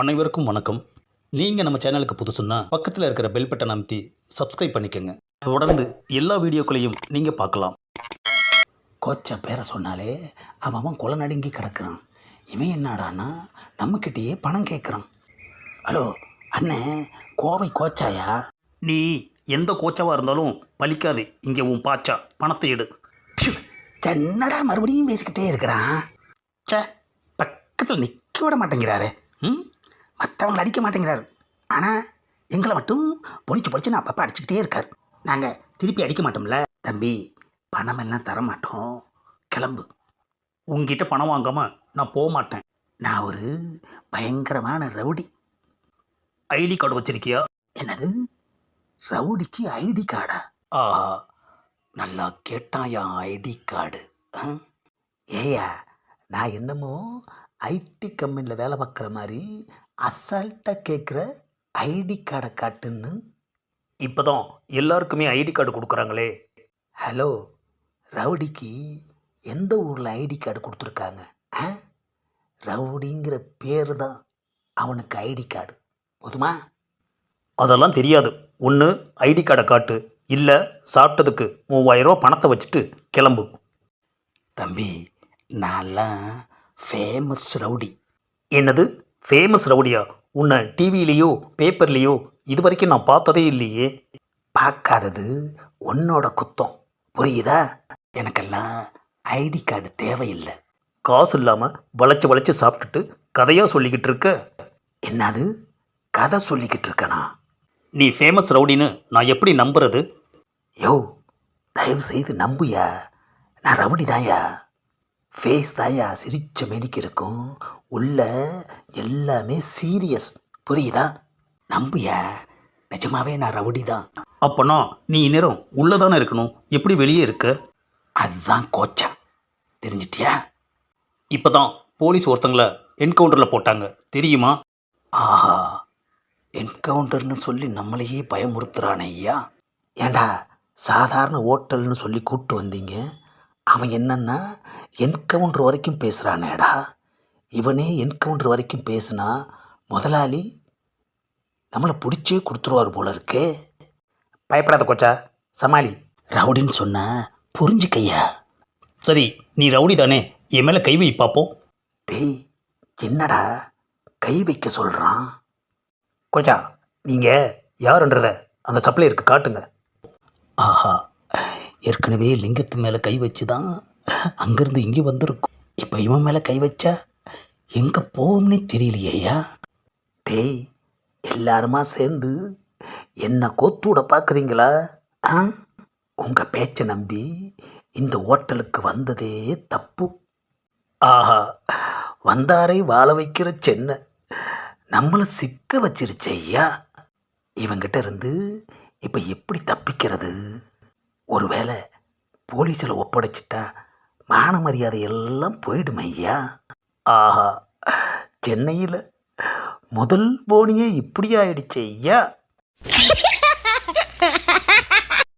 அனைவருக்கும் வணக்கம். நீங்கள் நம்ம சேனலுக்கு புதுசுன்னா பக்கத்தில் இருக்கிற பெல் பட்டன் அமைத்தி சப்ஸ்கிரைப் பண்ணிக்கோங்க. தொடர்ந்து எல்லா வீடியோக்களையும் நீங்கள் பார்க்கலாம். கோச்சா பேரை சொன்னாலே அவன் அவன் கொலை நடுங்கி கிடக்குறான். இவன் என்னடான்னா நம்மக்கிட்டேயே பணம் கேட்குறான் ஹலோ அண்ணே கோவை கோச்சாயா? நீ எந்த கோச்சாவாக இருந்தாலும் பலிக்காது இங்கே உன் பாச்சா. பணத்தை எடு. என்னடா மறுபடியும் பேசிக்கிட்டே இருக்கிறான்? ச்சே பக்கத்தில் நிற்க விட மாட்டேங்கிறாரு. ம்? மற்றவங்களை அடிக்க மாட்டேங்கிறாரு. ஆனால் எங்களை மட்டும் பொடிச்சு பொடிச்சு நான் அப்பப்போ அடிச்சுக்கிட்டே இருக்கார். நாங்கள் திருப்பி அடிக்க மாட்டோம்ல. தம்பி பணம் எல்லாம் தர மாட்டோம். கிளம்பு. உங்ககிட்ட பணம் வாங்காமல் நான் போக மாட்டேன். நான் ஒரு பயங்கரமான ரவுடி. ஐடி கார்டு வச்சிருக்கியா? என்னது? ரவுடிக்கு ஐடி கார்டா? ஆஹா. நல்லா கேட்டான் என் ஐடி கார்டு. ஏயா நான் என்னமோ ஐடி கம்பெனியில் வேலை பார்க்குற மாதிரி அசால்ட்டாக கேட்குற ஐடி கார்டை காட்டுன்னு இப்போ தான் எல்லாருக்குமே ஐடி கார்டு கொடுக்குறாங்களே. ஹலோ ரவுடிக்கு எந்த ஊரில் ஐடி கார்டு கொடுத்துருக்காங்க? ஆ? ரவுடிங்கிற பேர் தான் அவனுக்கு ஐடி கார்டு போதுமா? அதெல்லாம் தெரியாது. ஒன்று ஐடி கார்டை காட்டு. இல்லை சாப்பிட்டதுக்கு மூவாயிரம் ரூபா பணத்தை வச்சுட்டு கிளம்பு. தம்பி நான்லாம் ஃபேமஸ் ரவுடி. என்னது? ஃபேமஸ் ரவுடியா? உன்னை டிவிலேயோ பேப்பர்லேயோ இது வரைக்கும் நான் பார்த்ததே இல்லையே. பார்க்காதது உன்னோட குத்தம். புரியுதா? எனக்கெல்லாம் ஐடி கார்டு தேவையில்லை. காசு இல்லாமல் வளைச்சி வளைச்சி சாப்பிட்டுட்டு கதையாக சொல்லிக்கிட்டு இருக்க. என்னது? கதை சொல்லிக்கிட்டு இருக்கனா? நீ ஃபேமஸ் ரவுடின்னு நான் எப்படி நம்புறது? யோ தயவு செய்து நம்புயா? நான் ரவுடி தாயா ஃபேஸ் தாயா சிரிச்ச மேனிக்கு இருக்கும். உள்ள எல்லாமே சீரியஸ் புரியுதா? நம்பியா? நிஜமாவே நான் ரவுடி தான். அப்போனா நீ இந்நேரம் உள்ளே தானே இருக்கணும்? எப்படி வெளியே இருக்க? அதுதான் கோச்சா தெரிஞ்சிட்டியா? இப்போ தான் போலீஸ் ஒருத்தங்கள என்கவுண்டரில் போட்டாங்க. தெரியுமா? ஆஹா. என்கவுண்டர்னு சொல்லி நம்மளையே பயமுறுத்துறானே ஐயா. ஏண்டா சாதாரண ஓட்டல்னு சொல்லி கூப்பிட்டு வந்தீங்க? அவன் என்னன்னா என்கவுண்டர் வரைக்கும் பேசுகிறானேடா இவனே என்கவுண்டர் வரைக்கும் பேசுனா முதலாளி நம்மளை பிடிச்சே கொடுத்துருவார் போல இருக்கே. பயப்படாத கொச்சா சமாளி. ரவுடின்னு சொன்ன புரிஞ்சுக்கையா. சரி நீ ரவுடி தானே என் மேலே கை வை பார்ப்போம் டேய் என்னடா கை வைக்க சொல்கிறான் கொச்சா நீங்கள் யாருன்றத அந்த சப்ளையருக்கு காட்டுங்க. ஆஹா ஏற்கனவே லிங்கத்து மேலே கை வச்சு தான் அங்கேருந்து இங்கே வந்திருக்கும். இப்போ இவன் மேலே கை வச்சா எங்கே போகும்னே தெரியலையா டேய் எல்லாருமா சேர்ந்து என்ன கோத்தூட பார்க்குறீங்களா ஆ? உங்கள் பேச்சை நம்பி இந்த ஹோட்டலுக்கு வந்ததே தப்பு. ஆஹா வந்தாரை வாழ வைக்கிற சென்னை. நம்மளை சிக்க வச்சிருச்சையா இவங்கிட்ட இருந்து இப்போ எப்படி தப்பிக்கிறது? ஒருவேளை போலீஸில் ஒப்படைச்சிட்டா மான மரியாதை எல்லாம் போயிடும் ஐயா. ஆஹா சென்னையில் முதல் போனியே இப்படி ஆயிடுச்சு ஐயா.